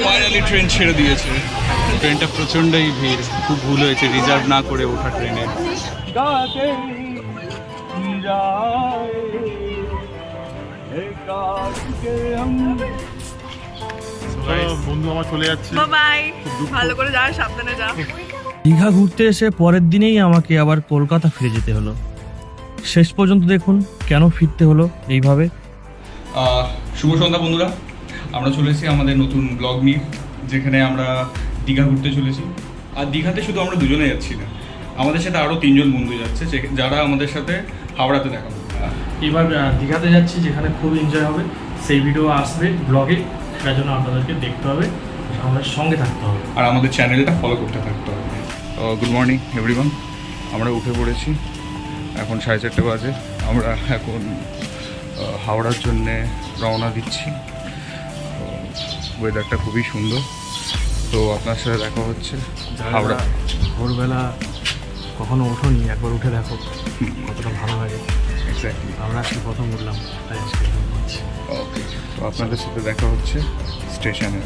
Finally train ছেড়ে দিয়েছে। ট্রেনটা প্রচণ্ডই ভিড় খুব ভুল হয়েছে রিজার্ভ না করে ওঠা ট্রেনে। বন্ধু আমার চলে যাচ্ছে। ভালো করে যা সাবধানে যা। দীঘা ঘুরতে এসে পরের দিনেই আমাকে আবার কলকাতা ফিরে যেতে হলো। শেষ পর্যন্ত দেখুন কেন ফিরতে হলো এইভাবে। শুভ সন্ধ্যা বন্ধুরা। আমরা চলেছি আমাদের নতুন ব্লগ নিয়ে যেখানে আমরা দীঘা ঘুরতে চলেছি। আর দীঘাতে শুধু আমরা দুজনে যাচ্ছি না আমাদের সাথে আরও তিনজন বন্ধু যাচ্ছে যে- যারা আমাদের সাথে হাওড়াতে দেখা। এবার দীঘাতে যাচ্ছি যেখানে খুব এনজয় হবে। সেই ভিডিও আসবে ব্লগে সেটার জন্য আপনাদেরকে দেখতে হবে আমাদের সঙ্গে থাকতে হবে। আর আমাদের চ্যানেলটা ফলো করতে থাকতে হবে। গুড মর্নিং এভরিওয়ান আমরা উঠে পড়েছি এখন সাড়ে চারটে বাজে। আমরা এখন হাওড়ার জন্যে রওনা দিচ্ছি। ওয়েদারটা খুবই সুন্দর। তো আপনার সাথে দেখা হচ্ছে। হাওড়া। ভোরবেলা কখনো ওঠোনি একবার উঠে দেখো কতটা ভালো লাগে। এক্স্যাক্টলি আমরা আজকে প্রথম উঠলাম তাই আজকে ওকে তো আপনাদের সাথে দেখা হচ্ছে স্টেশনে।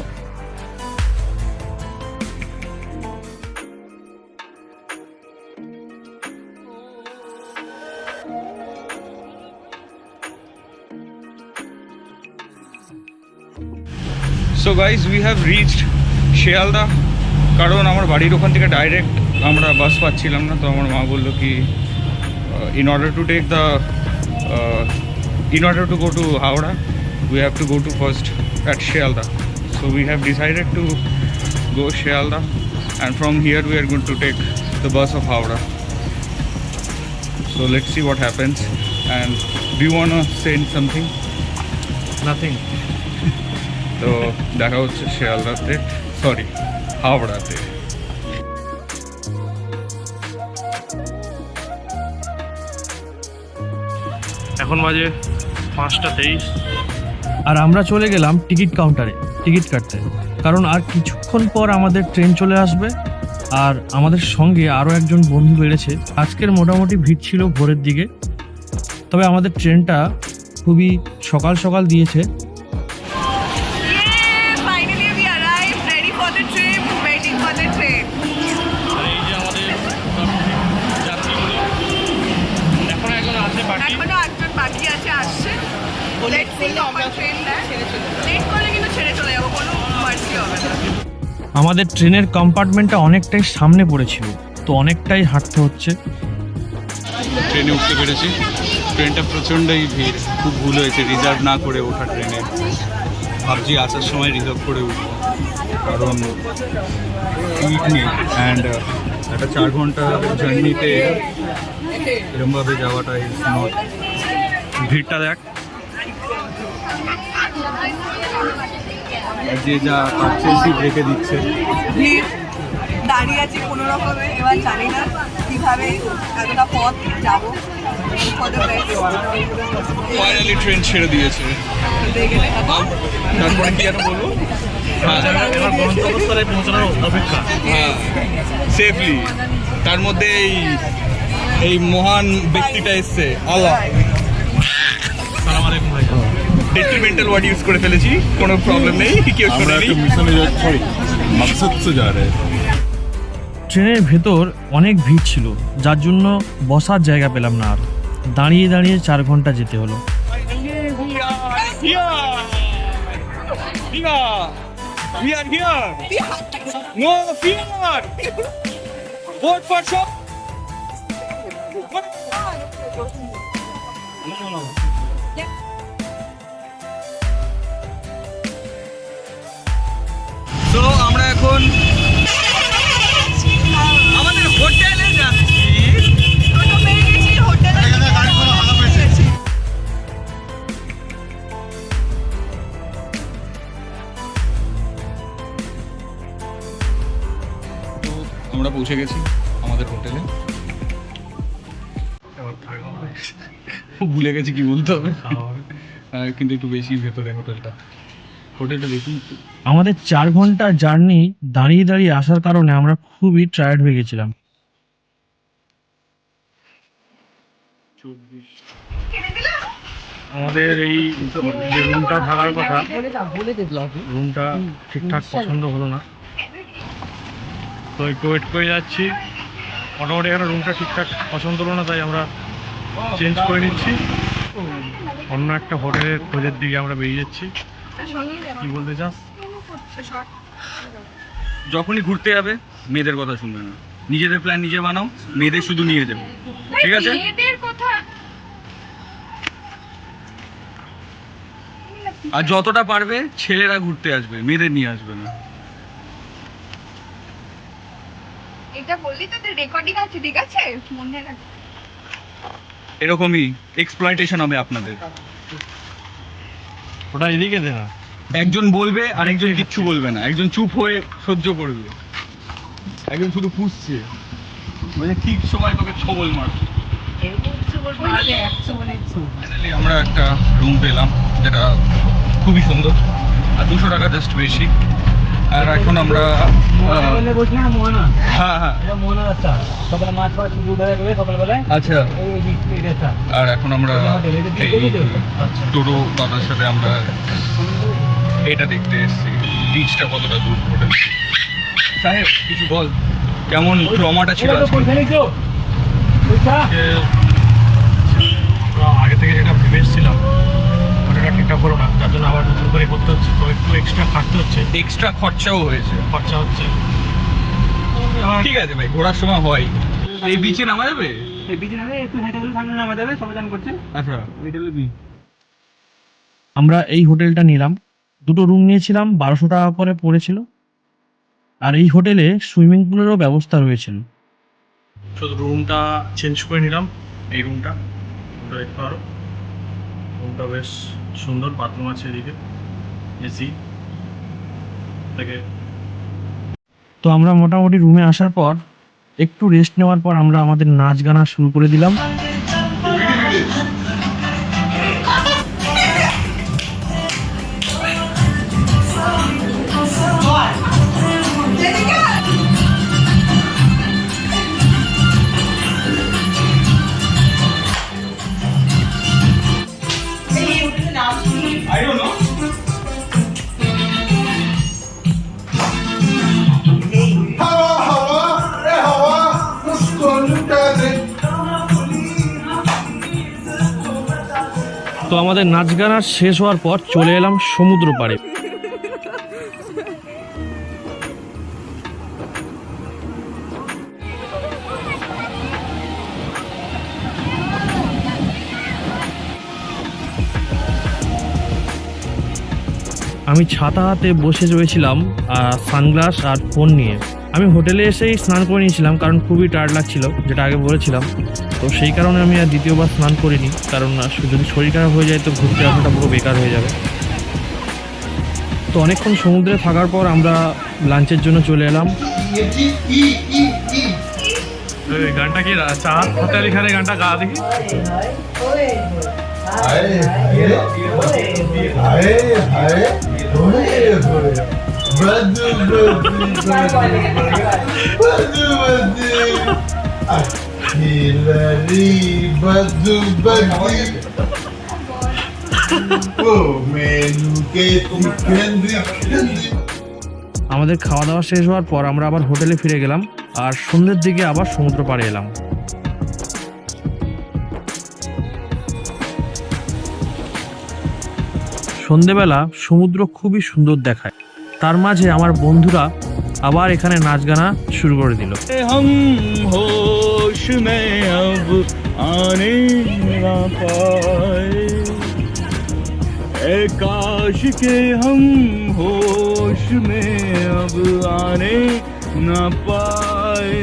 So guys we have reached Sealdah কারণ আমার বাড়ির ওখান থেকে ডাইরেক্ট আমরা বাস পাচ্ছিলাম না তো আমার মা বললো কি in order to take the in order to go to Howrah, we have to go to first at Shialda. So we have decided to go Shialda, and from here we are going to take the bus of Howrah. So let's see what happens. And do you wanna say something? Nothing তো দেখা হচ্ছে শিয়ালদাতে। Sorry হাওড়াতে। এখন বাজে পাঁচটা তেইশ। আর আমরা চলে গেলাম টিকিট কাউন্টারে, টিকিট কাটতে। কারণ আর কিছুক্ষণ পর আমাদের ট্রেন চলে আসবে। আর আমাদের সঙ্গে আরও একজন বন্ধু বেড়েছে। আজকের মোটামুটি ভিড় ছিল ভোরের দিকে। তবে আমাদের ট্রেনটা খুবই সকাল সকাল দিয়েছে। আমাদের ট্রেনের কম্পার্টমেন্টটা অনেকটাই সামনে পড়েছিল তো অনেকটাই হাঁটতে হচ্ছে। ট্রেনে উঠতে পেরেছি। ট্রেনটা প্রচণ্ডই ভিড় খুব ভুল হয়েছে রিজার্ভ না করে ওঠা ট্রেনে। ভাবছি আসার সময় রিজার্ভ করে উঠবো কারণ সিট নেই অ্যান্ড একটা চার ঘণ্টা জার্নিতে এরমভাবে যাওয়াটা ইজ নট ভিড়টা দেখ। যে যা পাচ্ছে সিট রেখে দিচ্ছে। ভিড় দাঁড়িয়ে আছি কোনো রকমে এবার জানি না কীভাবে এতটা পথ যাব। For the best finally train ছেড়ে দিয়েছে। তারপরে কি যেন বলব? হ্যাঁ। হ্যাঁ সেফলি তার মধ্যে এই এই মহান ব্যক্তিটা এসছে আল্লাহ। সালাম আলাইকুম ভাই। ডেট্রিমেন্টাল ওয়ার্ড ইউজ করে ফেলেছি কোনো প্রবলেম নেই কেউ আমরা শোনেনি ট্রেনের ভেতর অনেক ভিড় ছিল যার জন্য বসার জায়গা পেলাম না আর। দাঁড়িয়ে দাঁড়িয়ে চার ঘণ্টা যেতে হলো। Are here. No এখন আমাদের হোটেলে যাচ্ছি আমরা পৌঁছে গেছি আমাদের হোটেলে। ভুলে গেছি কি বলতে হবে। কিন্তু একটু বেশি ভেতরে হোটেলটা। হোটেলটা দেখুন আমাদের চার ঘণ্টা জার্নি দাঁড়িয়ে দাঁড়িয়ে আসার কারণে আমরা খুবই টায়ার্ড হয়ে গেছিলাম। আমাদের এই যে রুমটা থাকার কথা রুমটা ঠিকঠাক পছন্দ হলো না। তো একটু ওয়েট করে যাচ্ছি। মোটামুটি এখানে রুমটা ঠিকঠাক পছন্দ হলো না তাই আমরা চেঞ্জ করে নিচ্ছি। অন্য একটা হোটেলের খোঁজের দিকে আমরা বেরিয়ে যাচ্ছি। কি বলতে চাস? যখনই ঘুরতে যাবে মেয়েদের কথা শুনবে না। নিজেদের প্ল্যান নিজে বানাও মেয়েদের শুধু নিয়ে যাবে। ঠিক আছে? আর যতটা পারবে ছেলেরা ঘুরতে আসবে মেয়েদের নিয়ে আসবে না। এটা বললি তো রেকর্ডিং আছে ঠিক আছে? মনে রাখ। এরকমই এক্সপ্লয়টেশন হবে আপনাদের। ওটা এদিকে দে না। একজন বলবে আর একজন কিচ্ছু বলবে না। একজন চুপ হয়ে সহ্য করবে। একজন শুধু পুষছে। মানে ঠিক সময় তোকে ছবল মার আমরা একটা রুম পেলাম যেটা খুবই সুন্দর। আর দুশো টাকা জাস্ট বেশি। আর এখন আমরা হ্যাঁ হ্যাঁ। আচ্ছা। আর এখন আমরা এই টোটো দাদার সাথে আমরা এটা দেখতে এসেছি। বিচটা কতটা দূর করে। সাহেব কিছু বল। কেমন ট্রমাটা ছিল আগে থেকে যেটা ভেবে ঠিকঠাক হলো না তার জন্য আবার নতুন করে করতে হচ্ছে তো একটু এক্সট্রা খাটতে হচ্ছে। এক্সট্রা খরচাও হয়েছে। খরচা হচ্ছে। ঠিক আছে ভাই ঘোরার সময় হয়। এই বিচে নামা যাবে? এই বিচে নামে একটু হেঁটে গেলে সামনে নামা যাবে সবাই চান করছে। আচ্ছা। আমরা এই হোটেলটা নিলাম। দুটো রুম নিয়েছিলাম বারোশো টাকা করে পড়েছিল। আর এই হোটেলে সুইমিং পুলেরও ব্যবস্থা রয়েছিল শুধু রুমটা চেঞ্জ করে নিলাম এই রুমটা রুমটা দেখতে পারো রুমটা বেশ সুন্দর বাথরুম আছে এদিকে। এসি থেকে। তো আমরা মোটামুটি রুমে আসার পর একটু রেস্ট নেওয়ার পর আমরা আমাদের নাচ গানা শুরু করে দিলাম। আমাদের নাচ গান আর শেষ হওয়ার পর চলে এলাম সমুদ্র পাড়ে। আমি ছাতা হাতে বসে রয়েছিলাম সানগ্লাস আর ফোন নিয়ে। আমি হোটেলে এসেই স্নান করে নিয়েছিলাম, কারণ খুবই টায়ার্ড লাগছিল, যেটা আগে বলেছিলাম। তো সেই কারণে আমি আর দ্বিতীয়বার স্নান করিনি, কারণ যদি শরীর খারাপ হয়ে যায় তো ঘুরতে আসাটা পুরো বেকার হয়ে যাবে। তো অনেকক্ষণ সমুদ্রে থাকার পর আমরা লাঞ্চের জন্য চলে এলাম। গানটা কি হোটেল এখানে গানটা, গা দেখি? বদু বদু বদু আখিলারি বদু বদু ও মেনু কে আমাদের খাওয়া দাওয়া শেষ হওয়ার পর আমরা আবার হোটেলে ফিরে গেলাম আর সন্ধ্যের দিকে আবার সমুদ্র পাড়ে এলাম। সন্ধেবেলা সমুদ্র খুবই সুন্দর দেখায়। তার মাঝে আমার বন্ধুরা আবার এখানে নাচ গানা শুরু করে দিল हम होश में अब आने ना पाए ए काश के हम होश में अब आने ना पाए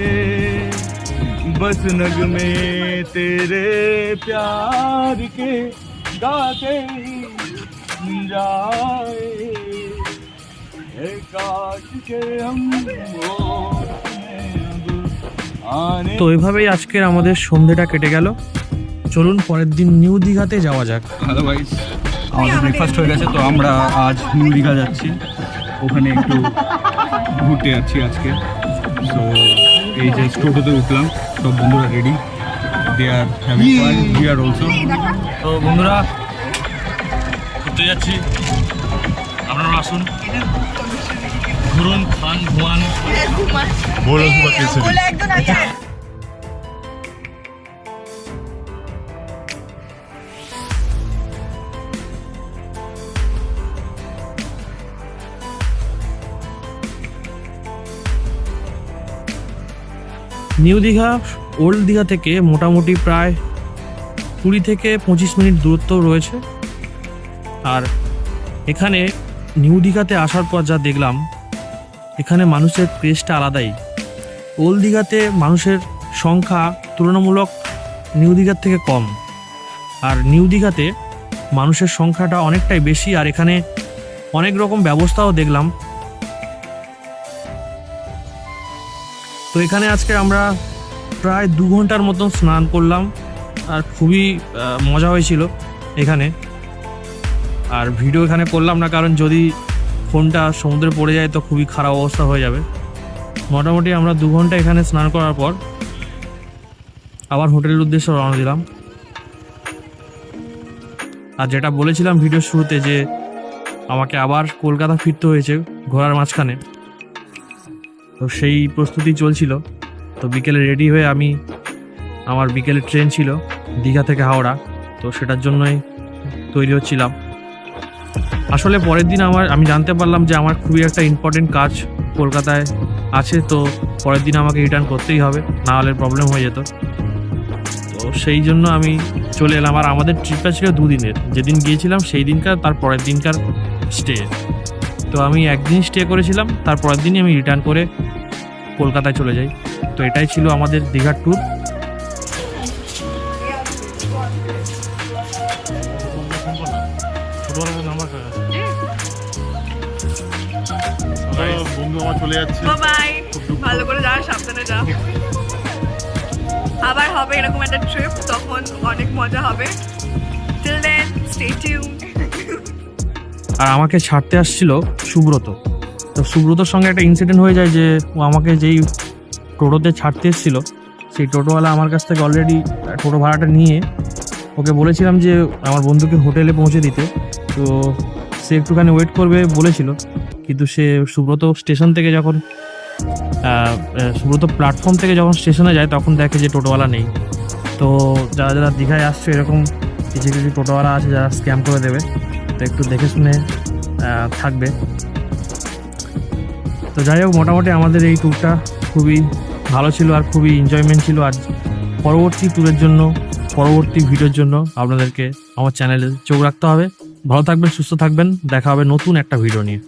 बस नग में तेरे प्यार के गाते ही जाए তো এভাবেই আজকের আমাদের সন্ধেটা কেটে গেল। চলুন পরের দিন নিউ দীঘাতে যাওয়া যাক। হ্যালো গাইস আমাদের ব্রেকফাস্ট হয়ে গেছে তো আমরা আজ নিউ দীঘা যাচ্ছি। ওখানে একটু ঘুরতে যাচ্ছি আজকে। তো এই যে টোটোতে উঠলাম সব বন্ধুরা ready they are having fun we are also তো বন্ধুরা ঘুরতে যাচ্ছি। আপনারা আসুন। ঘুরুন খান ঘুমান বলো নিউ দীঘা ওল্ড দীঘা থেকে মোটামুটি প্রায় কুড়ি থেকে পঁচিশ মিনিট দূরত্ব রয়েছে। আর এখানে নিউ দীঘাতে আসার পর যা দেখলাম এখানে মানুষের ক্রেজটা আলাদাই। ওল্ড দীঘাতে মানুষের সংখ্যা তুলনামূলক নিউ দীঘার থেকে কম। আর নিউ দীঘাতে মানুষের সংখ্যাটা অনেকটাই বেশি, আর এখানে অনেক রকম ব্যবস্থাও দেখলাম। তো এখানে আজকে আমরা প্রায় দু ঘণ্টার মতন স্নান করলাম, আর খুবই মজা হয়েছিল এখানে। আর ভিডিও এখানে করলাম না, কারণ যদি ফোনটা সমুদ্রে পড়ে যায় তো খুবই খারাপ অবস্থা হয়ে যাবে। মোটামুটি আমরা দু ঘণ্টা এখানে স্নান করার পর আবার হোটেলের উদ্দেশ্যে রওনা দিলাম। আর যেটা বলেছিলাম ভিডিওর শুরুতে যে আমাকে আবার কলকাতা ফিরতে হয়েছে ঘোরার মাঝখানে। তো সেই প্রস্তুতি চলছিল। তো বিকেলে রেডি হয়ে আমি আমার বিকেলে ট্রেন ছিল দীঘা থেকে হাওড়া। তো সেটার জন্যই তৈরি হচ্ছিলাম। আসলে পরের দিন আমার, আমি জানতে পারলাম যে আমার খুবই একটা ইম্পর্টেন্ট কাজ কলকাতায় আছে, তো পরের দিন আমাকে রিটার্ন করতেই হবে, না হলে প্রবলেম হয়ে যেত। তো সেই জন্য আমি চলে এলাম। আর আমাদের ট্রিপটা ছিল দুদিনের। যেদিন গিয়েছিলাম, সেই দিনকার, তার পরের দিনকার স্টে তো আমি একদিন স্টে করেছিলাম, তার পরের দিনই আমি রিটার্ন করে কলকাতায় চলে যাই। তো এটাই ছিল আমাদের দীঘার ট্যুর চলে যাচ্ছে। বাই ভালো করে যা সাবধানে যা আবার হবে এরকম একটা ট্রিপ তখন অনেক মজা হবে। টিল দেন স্টে টিউন আর আমাকে ছাড়তে আসছিল সুব্রত। তো সুব্রতর সঙ্গে একটা ইনসিডেন্ট হয়ে যায় যে ও আমাকে যেই টোটোতে ছাড়তে এসেছিল সেই টোটোওয়ালা আমার কাছ থেকে অলরেডি টোটো ভাড়াটা নিয়ে ওকে বলেছিলাম যে আমার বন্ধুকে হোটেলে পৌঁছে দিতে। তো সে একটুখানি ওয়েট করবে বলেছিল। কিন্তু সে সুব্রত স্টেশন থেকে যখন সুব্রত প্ল্যাটফর্ম থেকে যখন স্টেশনে যায়, তখন দেখে যে টোটোওয়ালা নেই। তো যারা যারা দীঘায় আসছে, এরকম কিছু কিছু টোটোওয়ালা আছে যারা স্ক্যাম করে দেবে। তো একটু দেখে শুনে থাকবে। তো যাই হোক, মোটামুটি আমাদের এই ট্যুরটা খুবই ভালো ছিল আর খুবই এনজয়মেন্ট ছিল। আর পরবর্তী ট্যুরের জন্য, পরবর্তী ভিডিওর জন্য আপনাদেরকে আমার চ্যানেলে চোখ রাখতে হবে। ভালো থাকবেন, সুস্থ থাকবেন। দেখা হবে নতুন একটা ভিডিও নিয়ে।